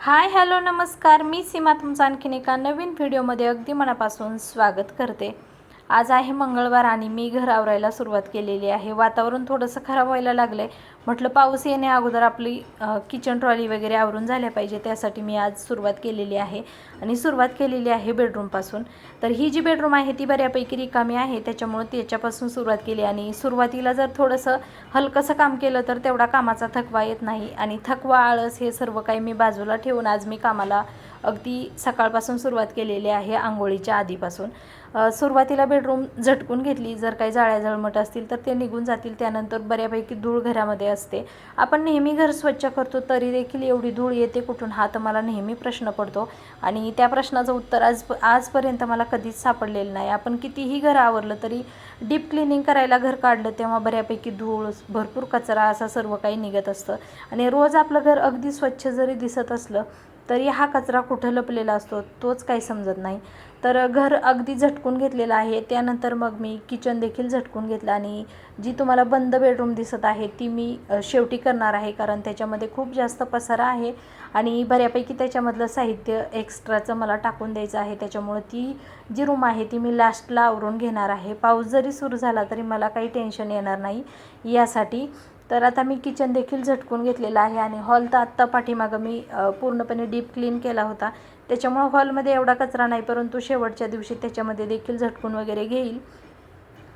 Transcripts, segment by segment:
Hi hello नमस्कार. मी सीमा तुमचं आणखीन एका नवीन व्हिडिओमध्ये अगदी मनापासून स्वागत करते. आज आहे मंगळवार आणि मी घर आवरायला सुरुवात केलेली आहे. वातावरण थोडंसं खराब व्हायला लागलं आहे म्हटलं पाऊस येणे अगोदर आपली किचन ट्रॉली वगैरे आवरून झाल्या पाहिजे त्यासाठी मी आज सुरुवात केलेली आहे. आणि सुरुवात केलेली आहे बेडरूमपासून तर ही जी बेडरूम आहे ती बऱ्यापैकी रिकामी आहे. त्याच्यामुळे त्याच्यापासून सुरुवात केली आणि सुरुवातीला जर थोडंसं हलकंसं काम केलं तर तेवढा कामाचा थकवा येत नाही. आणि थकवा आळस हे सर्व काही मी बाजूला ठेवून आज मी कामाला अगदी सकाळपासून सुरुवात केलेली आहे आंघोळीच्या आधीपासून. सुरुवातीला बेडरूम झटकून घेतली. जर काही जाळ्या जळमट असतील तर ते निघून जातील. त्यानंतर बऱ्यापैकी धूळ घरामध्ये असते. आपण नेहमी घर स्वच्छ करतो तरी देखील एवढी धूळ येते कुठून? हा तर मला नेहमी प्रश्न पडतो. आणि त्या प्रश्नाचं उत्तर आज आजपर्यंत मला कधीच सापडलेलं नाही. आपण कितीही घर आवरलं तरी डीप क्लिनिंग करायला घर काढलं तेव्हा बऱ्यापैकी धूळ भरपूर कचरा असा सर्व काही निघत असतं. आणि रोज आपलं घर अगदी स्वच्छ जरी दिसत असलं तरी हा कचरा कुठं लपलेला असतो तोच काही समजत नाही. तर घर अगदी झटकून घेतलेलं आहे. त्यानंतर मग मी किचन देखील झटकून घेतलं आणि जी तुम्हाला बंद बेडरूम दिसत आहे ती मी शेवटी करणार आहे. कारण त्याच्यामध्ये खूप जास्त पसारा आहे आणि बऱ्यापैकी त्याच्यामधलं साहित्य एक्स्ट्राचं मला टाकून द्यायचं आहे. त्याच्यामुळं ती जी रूम आहे ती मी लास्टला आवरून घेणार आहे. पाऊस जरी सुरू झाला तरी मला काही टेन्शन येणार नाही. यासाठी तर आता मी किचन देखील झटकून घेतलेलं आहे आणि हॉल तर आत्ता पाठीमागं मी पूर्णपणे डीप क्लीन केला होता. त्याच्यामुळं हॉलमध्ये एवढा कचरा नाही परंतु शेवटच्या दिवशी त्याच्यामध्ये देखील झटकून वगैरे घेईल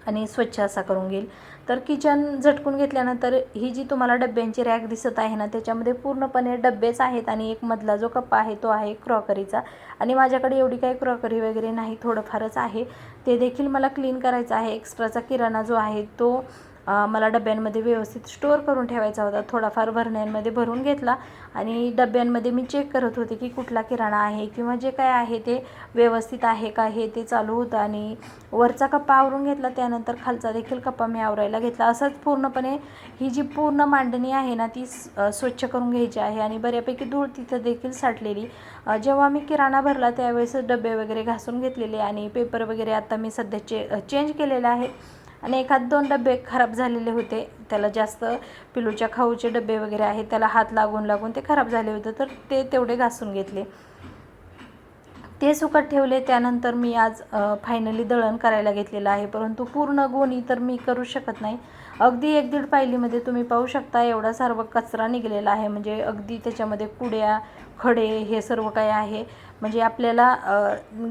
आणि स्वच्छ असा करून घेईल. तर किचन झटकून घेतल्यानंतर ही जी तुम्हाला डब्यांची रॅक दिसत आहे ना त्याच्यामध्ये पूर्णपणे डब्बेच आहेत आणि एक मधला जो कप्पा आहे तो आहे क्रॉकरीचा आणि माझ्याकडे एवढी काही क्रॉकरी वगैरे नाही थोडंफारच आहे. ते देखील मला क्लीन करायचं आहे. एक्स्ट्राचा किराणा जो आहे तो मला डब्यांमध्ये व्यवस्थित स्टोअर करून ठेवायचा होता. थोडाफार भरण्यांमध्ये भरून घेतला आणि डब्यांमध्ये मी चेक करत होते की कुठला किराणा आहे किंवा जे काय आहे ते व्यवस्थित आहे का हे ते चालू होतं आणि वरचा कप्पा आवरून घेतला. त्यानंतर खालचा देखील कप्पा मी आवरायला घेतला. असंच पूर्णपणे ही जी पूर्ण मांडणी आहे ना ती स्वच्छ करून घ्यायची आहे आणि बऱ्यापैकी धूळ तिथं देखील साठलेली. जेव्हा मी किराणा भरला त्यावेळेस डबे वगैरे घासून घेतलेले आणि पेपर वगैरे आता मी सध्या चे चेंज केलेला आहे आणि एखाद दोन डबे खराब झालेले होते. त्याला जास्त पिलूच्या खाऊचे डबे वगैरे आहेत त्याला हात लागून लागून ते खराब झाले होते तर ते तेवढे घासून घेतले. ते सुकत ठेवले त्यानंतर मी आज फायनली दळण करायला घेतलेलं आहे. परंतु पूर्ण गोणी तर मी करू शकत नाही. अगदी एक दीड पायलीमध्ये तुम्ही पाहू शकता एवढा सर्व कचरा निघलेला आहे. म्हणजे अगदी त्याच्यामध्ये कुड्या खडे हे सर्व काही आहे. म्हणजे आपल्याला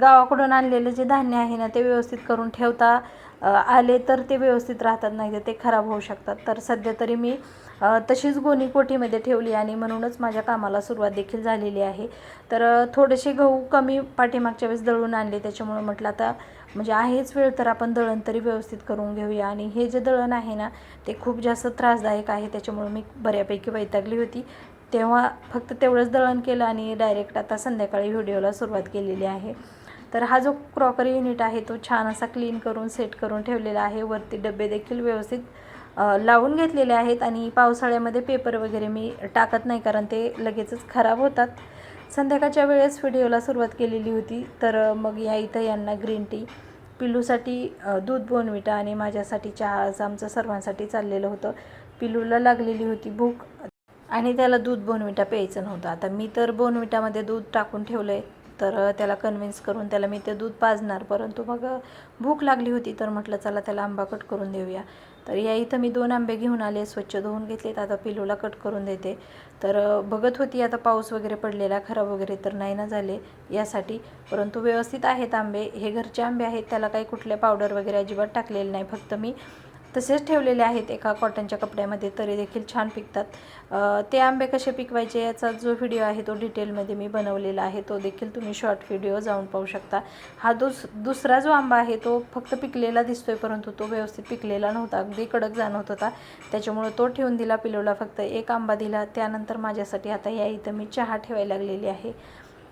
गावाकडून आणलेलं जे धान्य आहे ना ते व्यवस्थित करून ठेवता आले तर ते व्यवस्थित राहतात नाही तर ते खराब होऊ शकतात. तर सध्या तरी मी तशीच गोणी कोठीमध्ये ठेवली आणि म्हणूनच माझ्या कामाला सुरुवात देखील झालेली आहे. तर थोडेसे गहू कमी पाठीमागच्या वेळेस दळून आणले त्याच्यामुळे म्हटलं आता म्हणजे आहेच वेळ तर आपण दळण तरी व्यवस्थित करून घेऊया. आणि हे जे दळण आहे ना ते खूप जास्त त्रासदायक आहे त्याच्यामुळे मी बऱ्यापैकी वैतागली होती. तेव्हा फक्त तेवढंच दळण केलं आणि डायरेक्ट आता संध्याकाळी व्हिडिओला सुरुवात केलेली आहे. तर हा जो क्रॉकरी युनिट आहे तो छान असा क्लीन करून सेट करून ठेवलेला आहे. वरती डबे देखील व्यवस्थित लावून घेतलेले आहेत आणि पावसाळ्यामध्ये पेपर वगैरे मी टाकत नाही कारण ते लगेचच खराब होतात. संध्याकाळच्या वेळेस व्हिडिओला सुरुवात केलेली होती. तर मग या इथं यांना ग्रीन टी पिल्लूसाठी दूध बोनविटा आणि माझ्यासाठी चहा असं आमचं सर्वांसाठी चाललेलं होतं. पिल्लूला लागलेली होती भूक आणि त्याला दूध बोनविटा प्यायचं नव्हतं. आता मी तर बोनविटामध्ये दूध टाकून ठेवलं आहे तर त्याला कन्व्हिन्स करून त्याला मी ते दूध पाजणार. परंतु मग भूक लागली होती तर म्हटलं चला त्याला आंबा कट करून देऊया. तर या इथं मी दोन आंबे घेऊन आले स्वच्छ धुवून घेतलेत आता पिलूला कट करून देते. तर बघत होती आता पाऊस वगैरे पडलेला खराब वगैरे तर नाही ना झाले यासाठी. परंतु व्यवस्थित आहेत आंबे. हे घरचे आंबे आहेत त्याला काही कुठले पावडर वगैरे अजिबात टाकलेले नाही फक्त मी तसेच ठेवलेले आहेत एका कॉटनच्या कपड्यामध्ये तरी देखील छान पिकतात. ते आंबे कसे पिकवायचे याचा जो व्हिडिओ आहे तो डिटेलमध्ये मी बनवलेला आहे. तो देखील तुम्ही शॉर्ट व्हिडिओ जाऊन पाहू शकता. हा दुस दुसरा जो आंबा आहे तो फक्त पिकलेला दिसतोय परंतु तो व्यवस्थित पिकलेला नव्हता. अगदी कडक जाणवत होता. त्याच्यामुळे तो ठेवून दिला पिलोला फक्त एक आंबा दिला. त्यानंतर माझ्यासाठी आता या इथं मी चहा ठेवायला लागलेली आहे.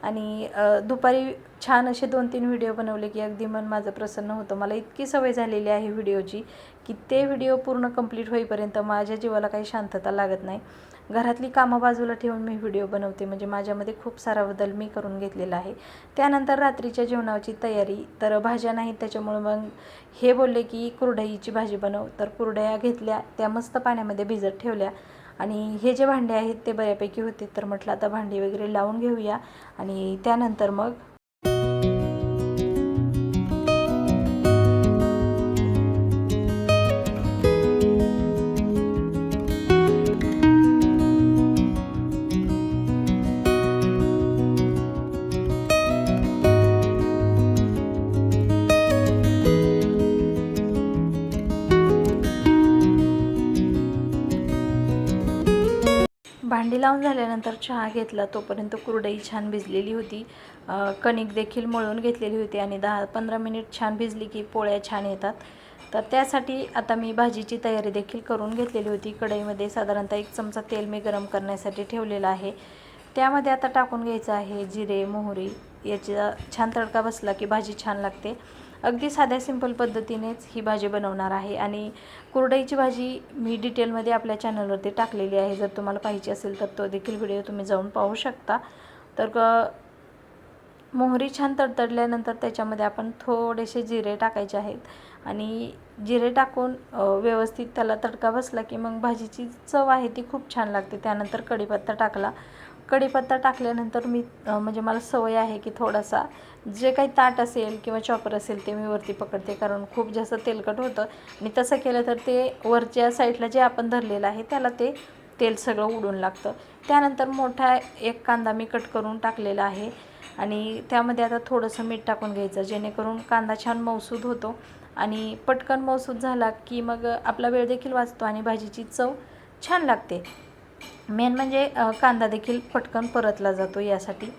आणि दुपारी छान असे दोन तीन व्हिडिओ बनवले की अगदी मन माझं प्रसन्न होतं. मला इतकी सवय झालेली आहे व्हिडिओची की ते व्हिडिओ पूर्ण कंप्लीट होईपर्यंत माझ्या जीवाला काही शांतता लागत नाही. घरातली कामं बाजूला ठेवून मी व्हिडिओ बनवते. म्हणजे माझ्यामध्ये खूप सारा बदल मी करून घेतलेला आहे. त्यानंतर रात्रीच्या जेवणाची तयारी. तर भाज्या नाहीत त्याच्यामुळं मग हे बोलले की कुरडईची भाजी बनव. तर कुरडया घेतल्या त्या मस्त पाण्यामध्ये भिजत ठेवल्या. आणि हे जे भांडे आहेत ते बऱ्यापैकी होते. तर म्हटलं आता भांडी वगैरे लावून घेऊया. आणि त्यानंतर मग भांडी लावून झाल्यानंतर चहा घेतला तोपर्यंत कुरडई छान भिजलेली होती. कणिक देखील मळून घेतलेली होती आणि दहा पंधरा मिनिट छान भिजली की पोळ्या छान येतात. तर त्यासाठी आता मी भाजीची तयारी देखील करून घेतलेली होती. कढईमध्ये साधारणतः एक चमचा तेल मी गरम करण्यासाठी ठेवलेलं आहे. त्यामध्ये आता टाकून घ्यायचं आहे जिरे मोहरी. याचा छान तडका बसला की भाजी छान लागते. अगदी साध्या सिंपल पद्धतीनेच ही भाजी बनवणार आहे. आणि कुरडईची भाजी मी डिटेलमध्ये आपल्या चॅनलवरती टाकलेली आहे. जर तुम्हाला पाहिजे असेल तर तो देखील व्हिडिओ तुम्ही जाऊन पाहू शकता. तर मोहरी छान तडतडल्यानंतर त्याच्यामध्ये आपण थोडेसे जिरे टाकायचे आहेत. आणि जिरे टाकून व्यवस्थित त्याला तडका बसला की मग भाजीची चव आहे ती खूप छान लागते. त्यानंतर कढीपत्ता टाकला. कढीपत्ता टाकल्यानंतर मी म्हणजे मला सवय आहे की थोडासा जे काही ताट असेल किंवा चॉपर असेल ते मी वरती पकडते कारण खूप जास्त तेलकट होतं. आणि तसं केलं तर ते वरच्या साईडला जे आपण धरलेलं आहे त्याला ते तेल सगळं उडून लागतं. त्यानंतर मोठा एक कांदा मी कट करून टाकलेला आहे. आणि त्यामध्ये आता थोडंसं मीठ टाकून घ्यायचं जेणेकरून कांदा छान मौसूद होतो. आणि पटकन मौसूद झाला की मग आपला वेळ देखील वाचतो आणि भाजीची चव छान लागते. मेन म्हणजे कांदा देखील पटकन परतला जातो यासाठी.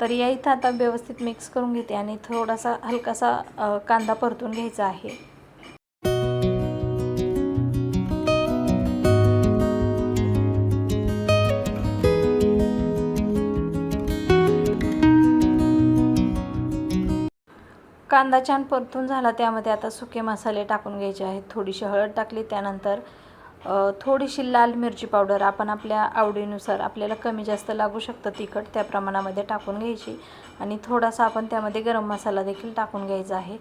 तर या इथं आता व्यवस्थित मिक्स करून घेते आणि थोडासा हलकासा कांदा परतून घ्यायचा आहे. कांदा छान परतून झाला त्यामध्ये आता सुके मसाले टाकून घ्यायचे आहेत. थोडीशी हळद टाकली त्यानंतर थोडीशी लाल मिरची पावडर आपण आपल्या आवडीनुसार आपल्याला कमी जास्त लागू शकतं तिखट त्या प्रमाणामध्ये टाकून घ्यायची. आणि थोडासा आपण त्यामध्ये गरम मसाला देखील टाकून घ्यायचा आहे.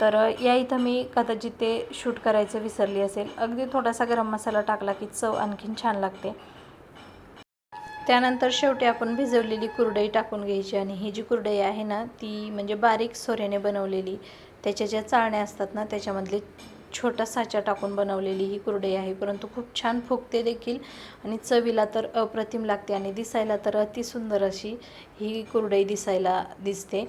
तर या इथं मी कदाचित ते शूट करायचं विसरली असेल. अगदी थोडासा गरम मसाला टाकला की चव आणखीन छान लागते. त्यानंतर शेवटी आपण भिजवलेली कुरडई टाकून घ्यायची आणि ही जी कुरडई आहे ना ती म्हणजे बारीक सोऱ्याने बनवलेली. त्याच्या ज्या चाळण्या असतात ना त्याच्यामधले छोटा साचा टाकून बनवलेली ही कुरडई आहे. परंतु खूप छान फुगते देखील आणि चवीला तर अप्रतिम लागते आणि दिसायला तर अतिसुंदर अशी ही कुरडई दिसायला दिसते.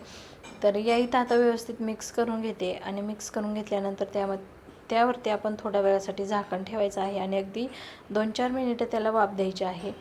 तर या इथं आता व्यवस्थित मिक्स करून घेते आणि मिक्स करून घेतल्यानंतर त्यामध्ये त्यावरती आपण थोड्या वेळासाठी झाकण ठेवायचं आहे आणि अगदी दोन चार मिनिटं त्याला वाफ द्यायची आहे.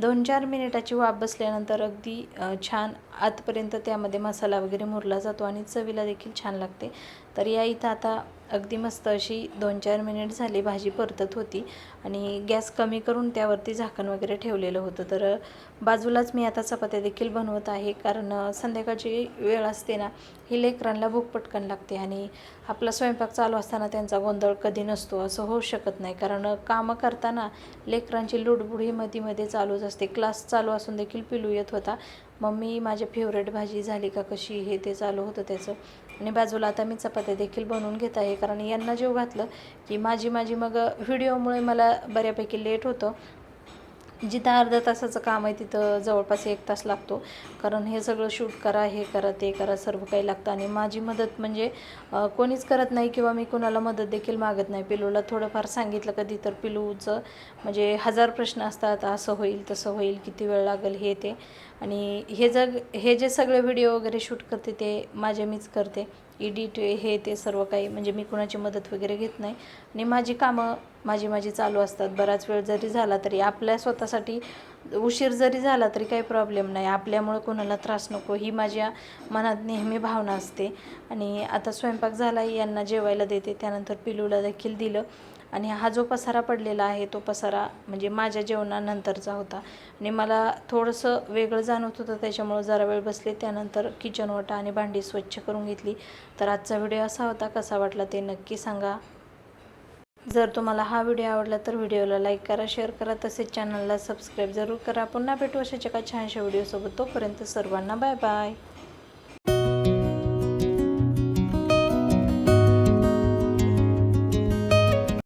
दोन चार मिनिटाची वाफ बसल्यानंतर अगदी छान आतपर्यंत त्यामध्ये मसाला वगैरे मुरला जातो आणि चवीला देखील छान लागते. तर या इथं आता अगदी मस्त अशी दोन चार मिनिट झाली भाजी परतत होती आणि गॅस कमी करून त्यावरती झाकण वगैरे ठेवलेलं होतं. तर बाजूलाच मी आता चपात्या देखील बनवत आहे कारण संध्याकाळची वेळ असते ना ही लेकरांना भूक पटकन लागते आणि आपला स्वयंपाक चालू असताना त्यांचा गोंधळ कधी नसतो असं होऊ शकत नाही. कारण कामं करताना लेकरांची लुडबुड ही मध्ये मध्ये चालूच असते. क्लास चालू असून देखील पिलू येत होता. मम्मी माझी फेवरेट भाजी झाली का कशी हे ते चालू होतं त्याचं. आणि बाजूला आता मी चपात्या देखील बनवून घेत आहे. कारण यांना जेव घातलं की माझी माझी मग व्हिडिओमुळे मला बऱ्यापैकी लेट होतं. जिथं अर्ध्या तासाचं काम आहे तिथं जवळपास एक तास लागतो. कारण हे सगळं शूट करा हे करा ते करा सर्व काही लागतं. आणि माझी मदत म्हणजे कोणीच करत नाही किंवा मी कोणाला मदत देखील मागत नाही. पिलूला थोडंफार सांगितलं कधी तर पिलूचं म्हणजे हजार प्रश्न असतात असं होईल तसं होईल किती वेळ लागेल हे ते. आणि हे जग हे जे सगळे व्हिडिओ वगैरे शूट करते ते माझे मीच करते. एडिट हे ते सर्व काही म्हणजे मी कुणाची मदत वगैरे घेत नाही. आणि माझी कामं माझी माझी चालू असतात. बराच वेळ जरी झाला तरी आपल्या स्वतःसाठी उशीर जरी झाला तरी काही प्रॉब्लेम नाही. आपल्यामुळं कोणाला त्रास नको ही माझ्या मनात नेहमी भावना असते. आणि आता स्वयंपाक झाला यांना जेवायला देते त्यानंतर पिलूला देखील दिलं. आणि हा जो पसारा पडलेला आहे तो पसारा म्हणजे माझ्या जेवणानंतरचा होता. आणि मला थोडंसं वेगळं जाणवत होतं त्याच्यामुळं जरा वेळ बसले. त्यानंतर किचन ओटा आणि भांडी स्वच्छ करून घेतली. तर आजचा व्हिडिओ असा होता कसा वाटला ते नक्की सांगा. जर तुम्हाला हा व्हिडिओ आवडला तर व्हिडिओला लाईक करा शेअर करा तसेच चॅनलला सबस्क्राईब जरूर करा. पुन्हा भेटू अशाच्या एका छानशा व्हिडिओसोबत. तोपर्यंत सर्वांना बाय बाय.